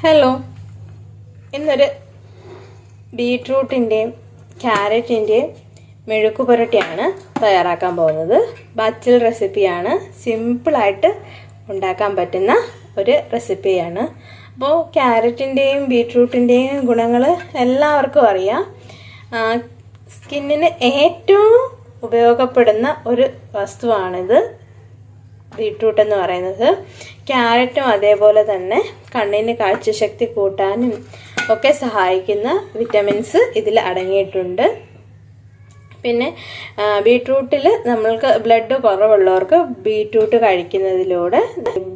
Hello ഇന്നൊരു ബീട്രൂട്ടിന്റെയും ക്യാരറ്റിന്റെയും മെഴുക്ക് പുരട്ടിയാണ് തയ്യാറാക്കാൻ പോകുന്നത്. ബച്ചിൽ റെസിപ്പിയാണ് സിമ്പിളായിട്ട് ഉണ്ടാക്കാൻ പറ്റുന്ന ഒരു റെസിപ്പിയാണ് അപ്പോൾ ക്യാരറ്റിന്റെയും ബീട്രൂട്ടിന്റെയും ഗുണങ്ങൾ എല്ലാവർക്കും അറിയാം. സ്കിന്നിന് ഏറ്റവും ഉപയോഗപ്പെടുന്ന ഒരു വസ്തുവാണിത്. ബീട്രൂട്ട് എന്ന് പറയുന്നത്. ക്യാരറ്റും അതേപോലെ തന്നെ കണ്ണിന് കാഴ്ചശക്തി കൂട്ടാനും ഒക്കെ സഹായിക്കുന്ന വിറ്റമിൻസ് ഇതിൽ അടങ്ങിയിട്ടുണ്ട്. പിന്നെ ബീട്രൂട്ടിൽ നമ്മൾക്ക് ബ്ലഡ് കുറവുള്ളവർക്ക് ബീട്രൂട്ട് കഴിക്കുന്നതിലൂടെ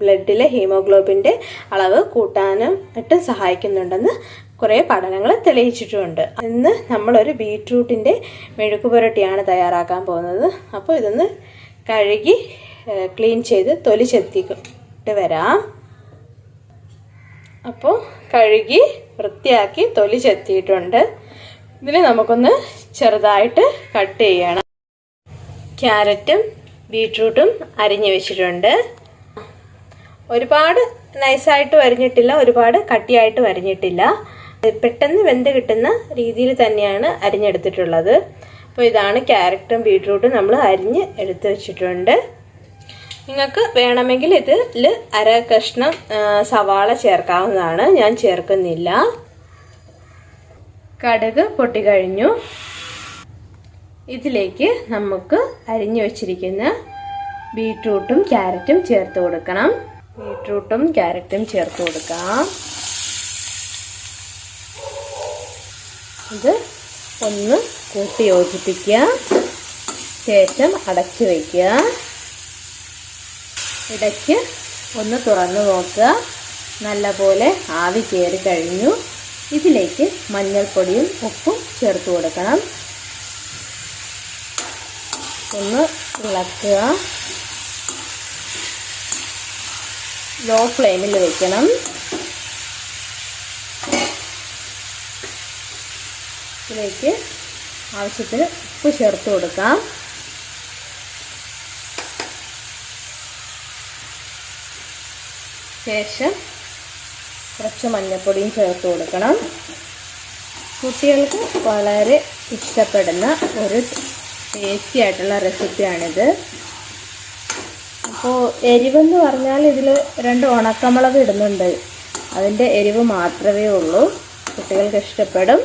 ബ്ലഡിലെ ഹീമോഗ്ലോബിന്റെ അളവ് കൂട്ടാനും മറ്റും സഹായിക്കുന്നുണ്ടെന്ന് കുറേ പഠനങ്ങൾ തെളിയിച്ചിട്ടുമുണ്ട് ഇന്ന് നമ്മളൊരു ബീട്രൂട്ടിന്റെ മെഴുക്ക് പുരട്ടിയാണ് തയ്യാറാക്കാൻ പോകുന്നത്. അപ്പോൾ ഇതൊന്ന് കഴുകി ക്ലീൻ ചെയ്ത് തൊലി ചെത്തിയിട്ട് വരാം. അപ്പോൾ കഴുകി വൃത്തിയാക്കി തൊലി ചെത്തിയിട്ടുണ്ട്. ഇതിന് നമുക്കൊന്ന് ചെറുതായിട്ട് കട്ട് ചെയ്യണം. ക്യാരറ്റും ബീട്രൂട്ടും അരിഞ്ഞു വെച്ചിട്ടുണ്ട്. ഒരുപാട് നൈസായിട്ട് വരിഞ്ഞിട്ടില്ല ഒരുപാട് കട്ടിയായിട്ട് വരിഞ്ഞിട്ടില്ല. പെട്ടെന്ന് വെന്ത് കിട്ടുന്ന രീതിയിൽ തന്നെയാണ് അരിഞ്ഞെടുത്തിട്ടുള്ളത്. അപ്പോൾ ഇതാണ് ക്യാരറ്റും ബീട്രൂട്ടും നമ്മൾ അരിഞ്ഞ് എടുത്ത് വെച്ചിട്ടുണ്ട്. നിങ്ങൾക്ക് വേണമെങ്കിൽ ഇതിൽ അര കഷ്ണം സവാള ചേർക്കാവുന്നതാണ്. ഞാൻ ചേർക്കുന്നില്ല. കടുക് പൊട്ടിക്കഴിഞ്ഞു ഇതിലേക്ക് നമുക്ക് അരിഞ്ഞു വച്ചിരിക്കുന്ന ബീട്രൂട്ടും ക്യാരറ്റും ചേർത്ത് കൊടുക്കണം. ബീട്രൂട്ടും ക്യാരറ്റും ചേർത്ത് കൊടുക്കാം. ഇത് ഒന്ന് കൂട്ടി യോജിപ്പിക്കുക. ശേഷം അടച്ചു വയ്ക്കുക. ഇടയ്ക്ക് ഒന്ന് തുറന്നു നോക്കുക. നല്ലപോലെ ആവി കയറി കഴിഞ്ഞു. ഇതിലേക്ക് മഞ്ഞൾപ്പൊടിയും ഉപ്പും ചേർത്ത് കൊടുക്കണം. ഒന്ന് ഇളക്കുക. ലോ ഫ്ലെയിമിൽ വെക്കണം. ഇതിലേക്ക് ആവശ്യത്തിന് ഉപ്പ് ചേർത്ത് കൊടുക്കാം. ശേഷം കുറച്ച് മഞ്ഞൾപ്പൊടിയും ചേർത്ത് കൊടുക്കണം. കുട്ടികൾക്ക് വളരെ ഇഷ്ടപ്പെടുന്ന ഒരു ടേസ്റ്റി ആയിട്ടുള്ള റെസിപ്പിയാണിത് അപ്പോൾ എരിവെന്ന് പറഞ്ഞാൽ ഇതിൽ രണ്ട് ഉണക്കമുളക് ഇടുന്നുണ്ട്. അതിന്റെ എരിവ് മാത്രമേ ഉള്ളൂ. കുട്ടികൾക്ക് ഇഷ്ടപ്പെടും.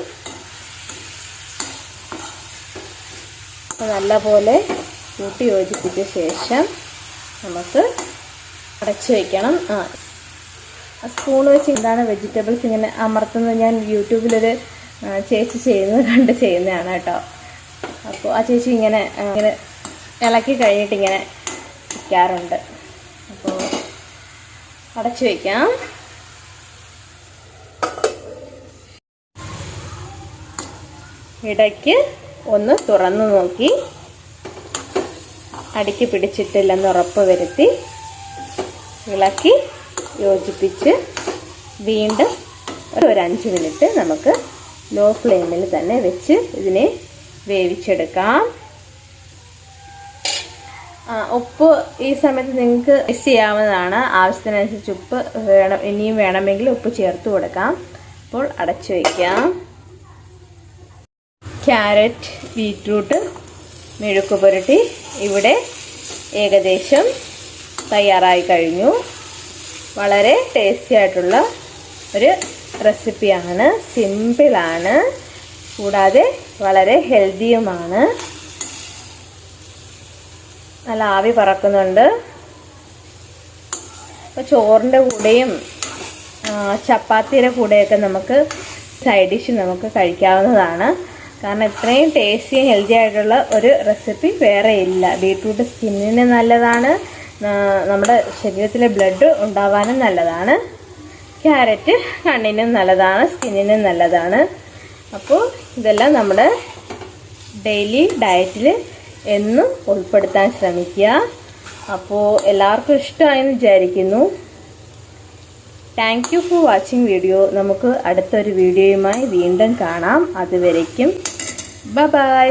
നല്ലപോലെ കൂട്ടി യോജിപ്പിച്ച ശേഷം നമുക്ക് അടച്ചു വയ്ക്കണം ആ സ്പൂൺ വെച്ച് എന്താണ് വെജിറ്റബിൾസ് ഇങ്ങനെ അമർത്തുന്നത്? ഞാൻ യൂട്യൂബിലൊരു ചേച്ചി ചെയ്യുന്നത് കണ്ട് ചെയ്യുന്നതാണ് കേട്ടോ. അപ്പോൾ ആ ചേച്ചി ഇങ്ങനെ ഇങ്ങനെ ഇളക്കി കഴിഞ്ഞിട്ട് ഇങ്ങനെ വയ്ക്കാറുണ്ട് അപ്പോൾ അടച്ചു വയ്ക്കാം ഇടയ്ക്ക് ഒന്ന് തുറന്നു നോക്കി. അടിക്ക് പിടിച്ചിട്ടില്ലെന്ന് ഉറപ്പ് വരുത്തി ഇളക്കി യോജിപ്പിച്ച് വീണ്ടും ഒരു അഞ്ച് മിനിറ്റ് നമുക്ക് ലോ ഫ്ലെയിമിൽ തന്നെ വെച്ച് ഇതിനെ വേവിച്ചെടുക്കാം. ഉപ്പ് ഈ സമയത്ത് നിങ്ങൾക്ക് മിക്സ് ചെയ്യാവുന്നതാണ്. ആവശ്യത്തിനനുസരിച്ച് ഉപ്പ് വേണം ഇനിയും വേണമെങ്കിൽ ഉപ്പ് ചേർത്ത് കൊടുക്കാം. അപ്പോൾ അടച്ചു വയ്ക്കാം ക്യാരറ്റ് ബീറ്റ്റൂട്ട് മെഴുക്ക് പുരട്ടി ഇവിടെ ഏകദേശം തയ്യാറായി കഴിഞ്ഞു. വളരെ ടേസ്റ്റി ആയിട്ടുള്ള ഒരു റെസിപ്പിയാണ് സിമ്പിളാണ് കൂടാതെ വളരെ ഹെൽത്തിയുമാണ് നല്ല ആവി പറക്കുന്നുണ്ട്. അപ്പോൾ ചോറിന്റെ കൂടെയും ചപ്പാത്തിയുടെ കൂടെയൊക്കെ നമുക്ക് സൈഡ് ഡിഷ് നമുക്ക് കഴിക്കാവുന്നതാണ്. കാരണം ഇത്രയും ടേസ്റ്റിയും ഹെൽത്തി ആയിട്ടുള്ള ഒരു റെസിപ്പി വേറെ ഇല്ല. ബീട്രൂട്ട് സ്കിന്നിന് നല്ലതാണ്. നമ്മുടെ ശരീരത്തിലെ ബ്ലഡ് ഉണ്ടാവാനും നല്ലതാണ്. ക്യാരറ്റ് കണ്ണിനും നല്ലതാണ് സ്കിന്നിനും നല്ലതാണ്. അപ്പോൾ ഇതെല്ലാം നമ്മുടെ ഡെയിലി ഡയറ്റിൽ എന്നും ഉൾപ്പെടുത്താൻ ശ്രമിക്കുക. അപ്പോൾ എല്ലാവർക്കും ഇഷ്ടമായെന്ന് വിചാരിക്കുന്നു. Thank you for watching video നമുക്ക് അടുത്തൊരു വീഡിയോയുമായി വീണ്ടും കാണാം. അതുവരയ്ക്കും ബ ബൈ